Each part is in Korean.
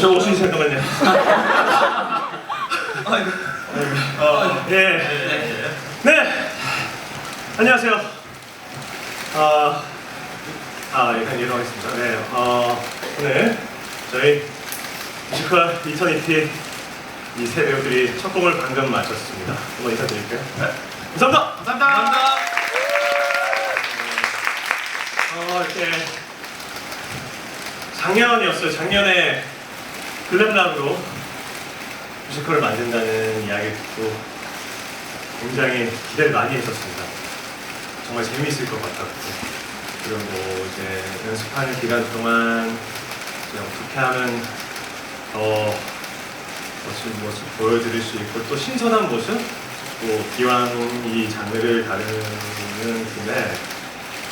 저 오신 잠깐만요. 어, 예. 네. 안녕하세요. 아, 아, 일단 일어나겠습니다. 네. 어, 오늘 저희 뮤지컬 이터니티 이세 배우들이 첫 곡을 방금 마쳤습니다. 한번 인사드릴게요. 네. 감사합니다. 감사합니다. 어, 이렇게 작년이었어요. 작년에 글램락으로 뮤지컬을 만든다는 이야기 듣고 굉장히 기대를 많이 했었습니다. 정말 재미있을 것 같았고 그리고 이제 연습하는 기간 동안 어떻게 하면 더 멋진 모습 보여드릴 수 있고 또 신선한 모습 또 기왕 이 장르를 다루는 김에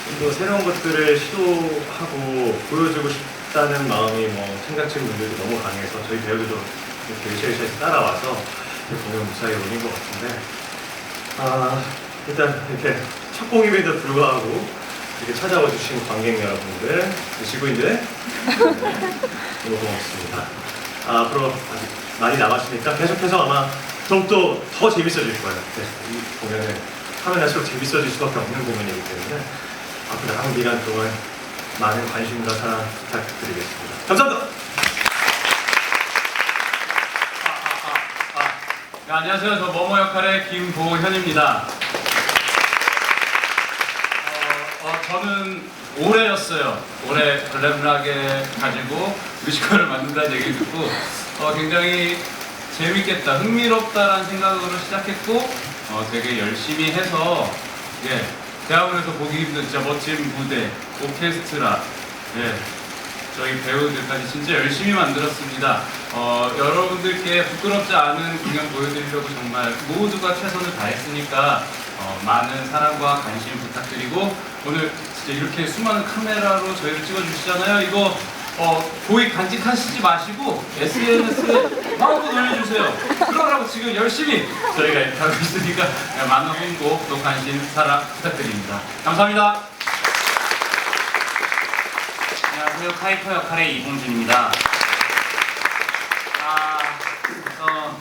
좀 더 새로운 것들을 시도하고 보여주고 싶 다는 마음이 뭐 생각진 분들도 너무 강해서 저희 배우들도 이렇게 으쌰으쌰 따라와서 공연 무사히 올린 것 같은데 아 일단 이렇게 첫 공임에도 불구하고 이렇게 찾아와 주신 관객 여러분들 지구인들 너무 고맙습니다. 아, 앞으로 아직 많이 남았으니까 계속해서 아마 더욱더 더 재밌어질 거예요. 네, 이 공연을 하면 할수록 재밌어질 수밖에 없는 공연이기 때문에 앞으로 남은 기간 동안 많은 관심과 사랑 부탁드리겠습니다. 감사합니다. 네, 안녕하세요. 저 머머 역할의 김보현입니다. 어, 어, 저는 올해였어요. 올해 블랙락에 가지고 뮤지컬을 만든다는 얘기를 듣고 어, 굉장히 재밌겠다, 흥미롭다라는 생각으로 시작했고 어, 되게 열심히 해서 예, 대학원에서 보기 힘든 진짜 멋진 무대, 오케스트라, 예, 저희 배우들까지 진짜 열심히 만들었습니다. 어, 여러분들께 부끄럽지 않은 공연 보여드리려고 정말 모두가 최선을 다했으니까 어, 많은 사랑과 관심 부탁드리고 오늘 진짜 이렇게 수많은 카메라로 저희를 찍어주시잖아요. 이거 어, 고익 간직하시지 마시고 SNS에 마음껏 올려주세요. 지금 열심히 저희가 하고 있으니까 많은 홍보 또 관심 사랑 부탁드립니다. 감사합니다. 안녕하세요. 카이터 역할의 이봉준입니다. 아, 그래서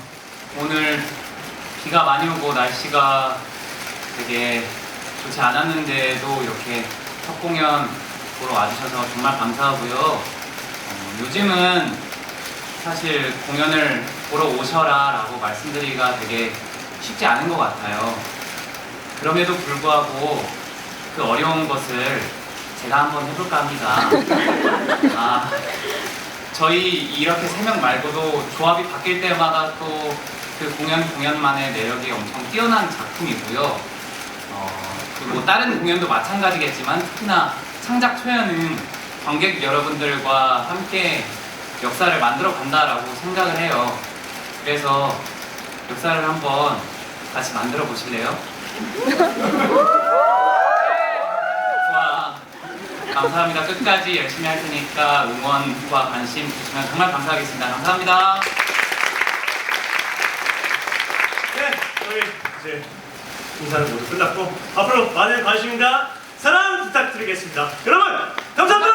오늘 비가 많이 오고 날씨가 되게 좋지 않았는데도 이렇게 첫 공연 보러 와주셔서 정말 감사하고요. 어, 요즘은 사실 공연을 보러 오셔라 라고 말씀드리기가 되게 쉽지 않은 것 같아요. 그럼에도 불구하고 그 어려운 것을 제가 한번 해볼까 합니다. 아, 저희 이렇게 세 명 말고도 조합이 바뀔 때마다 또 그 공연 공연만의 매력이 엄청 뛰어난 작품이고요. 어, 그리고 다른 공연도 마찬가지겠지만 특히나 창작 초연은 관객 여러분들과 함께 역사를 만들어 간다라고 생각을 해요. 그래서 역사를 한번 같이 만들어 보실래요? 좋아. 감사합니다. 끝까지 열심히 할 테니까 응원과 관심 주시면 정말 감사하겠습니다. 감사합니다. 네, 저희 이제 인사는 모두 끝났고 앞으로 많은 관심과 사랑 부탁드리겠습니다. 여러분, 감사합니다.